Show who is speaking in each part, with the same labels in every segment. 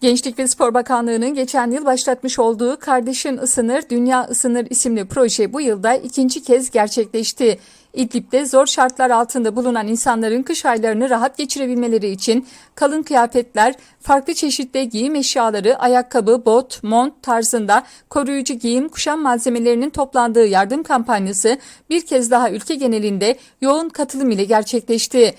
Speaker 1: Gençlik ve Spor Bakanlığı'nın geçen yıl başlatmış olduğu Kardeşin Isınır, Dünya Isınır isimli proje bu yılda ikinci kez gerçekleşti. İdlib'de zor şartlar altında bulunan insanların kış aylarını rahat geçirebilmeleri için kalın kıyafetler, farklı çeşitli giyim eşyaları, ayakkabı, bot, mont tarzında koruyucu giyim, kuşam malzemelerinin toplandığı yardım kampanyası bir kez daha ülke genelinde yoğun katılım ile gerçekleşti.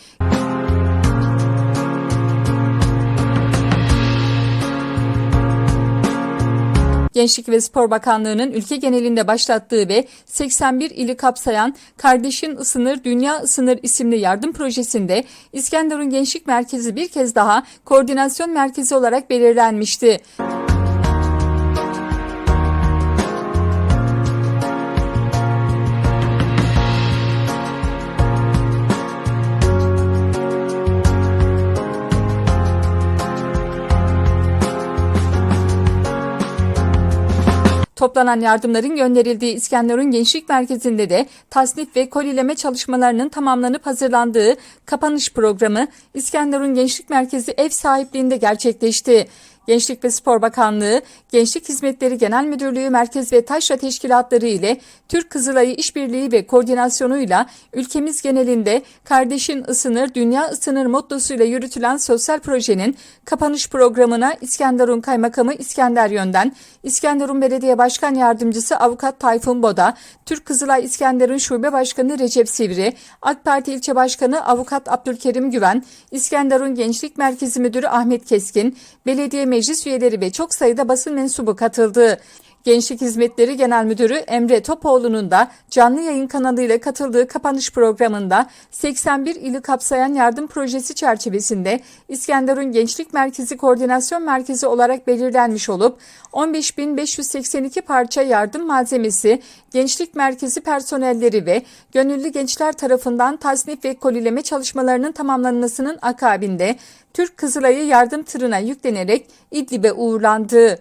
Speaker 1: Gençlik ve Spor Bakanlığı'nın ülke genelinde başlattığı ve 81 ili kapsayan Kardeşin Isınır, Dünya Isınır isimli yardım projesinde İskenderun Gençlik Merkezi bir kez daha koordinasyon merkezi olarak belirlenmişti. Toplanan yardımların gönderildiği İskenderun Gençlik Merkezi'nde de tasnif ve kolileme çalışmalarının tamamlanıp hazırlandığı kapanış programı İskenderun Gençlik Merkezi ev sahipliğinde gerçekleşti. Gençlik ve Spor Bakanlığı, Gençlik Hizmetleri Genel Müdürlüğü Merkez ve Taşra Teşkilatları ile Türk Kızılayı İşbirliği ve Koordinasyonuyla ülkemiz genelinde Kardeşin Isınır, Dünya Isınır mottosuyla yürütülen sosyal projenin kapanış programına İskenderun Kaymakamı İskender Yönden, İskenderun Belediye Başkan Yardımcısı Avukat Tayfun Boda, Türk Kızılay İskenderun Şube Başkanı Recep Sivri, AK Parti İlçe Başkanı Avukat Abdülkerim Güven, İskenderun Gençlik Merkezi Müdürü Ahmet Keskin, belediye meclis üyeleri ve çok sayıda basın mensubu katıldı. Gençlik Hizmetleri Genel Müdürü Emre Topoğlu'nun da canlı yayın kanalıyla katıldığı kapanış programında 81 ili kapsayan yardım projesi çerçevesinde İskenderun Gençlik Merkezi Koordinasyon Merkezi olarak belirlenmiş olup 15.582 parça yardım malzemesi Gençlik Merkezi personelleri ve gönüllü gençler tarafından tasnif ve kolileme çalışmalarının tamamlanmasının akabinde Türk Kızılay'ı yardım tırına yüklenerek İdlib'e uğurlandı.